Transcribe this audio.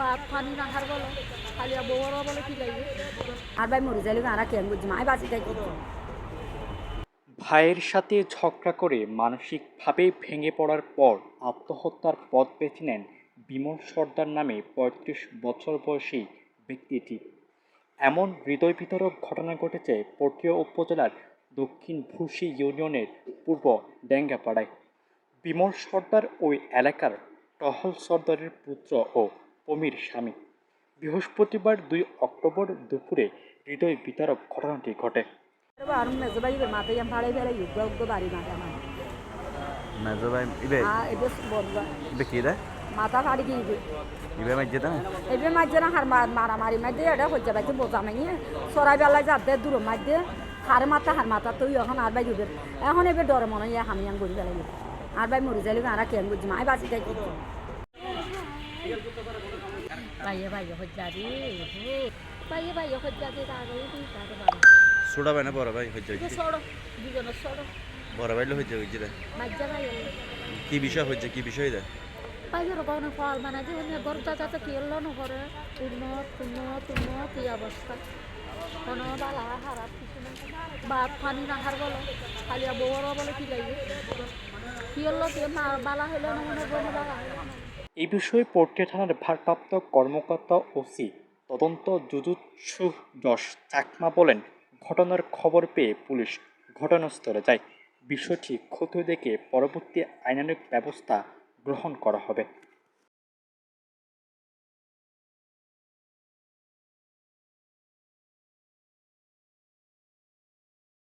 ভাত পানি না খার বলো খালি বউর বলে কি লাগবে? আর ভাই মরে যাইলে আর কেন বুঝছি মাই বাঁচি তাই ভাইয়ের সাথে ঝগড়া করে মানসিকভাবে ভেঙে পড়ার পর আত্মহত্যার পথ বেছে নেন বিমল সর্দার নামে পঁয়ত্রিশ বছর বয়সী ব্যক্তিটি। এমন হৃদয় বিতরক ঘটনা ঘটেছে পটিয়া উপজেলার দক্ষিণ ভুসি ইউনিয়নের পূর্ব ডেঙ্গাপাড়ায়। বিমল সর্দার ওই এলাকার টহল সর্দারের পুত্র ও পমির স্বামী। বৃহস্পতিবার দুই অক্টোবর দুপুরে হৃদয় বিতরক ঘটনাটি ঘটে। মাথা ফাড়ি দিয়ে ইবে মাঝে না? হার মারামারি মাঝে এটা হচ্ছে বাইতে বোঝা সরাই বেলায় যাতে দূর মাঝে হার মাথা হার মাথা তুই এখন আর এখন এবার ডরে মনে হয় গড়ি ফেলাই আর ভাই মরে যাইলে আর কেন বুঝছি মাই বাঁচি তাই ছোটা ভাই না বড় ভাই হইছে। যে সড়ো দুজনের সড়ো। বড় ভাই দে মাজ্জা বাইয়ে কি বিষয় হইছে কি বিষয় দে বাইরে কোনো ফল মানে যে উনি গরুটা যাতে কি এলো নহরে উন্নত উন্নত উন্নত এই অবস্থা। কোনো বালা হারাপ কিছু না ভাত পানি না খার বলো খালি বউর বলে কি লাগবে? কি হলো কি মা বালা হইল না মনে বনে বালা হইল না এই বিষয়ে পটিয়া থানার ভারপ্রাপ্ত কর্মকর্তা ওসি তদন্ত যুজুৎসু যশ চাকমা বলেন, ঘটনার খবর পেয়ে পুলিশ ঘটনাস্থলে যায়। বিষয়টি ক্ষতি দেখে পরবর্তী আইনানুগ ব্যবস্থা গ্রহণ করা হবে।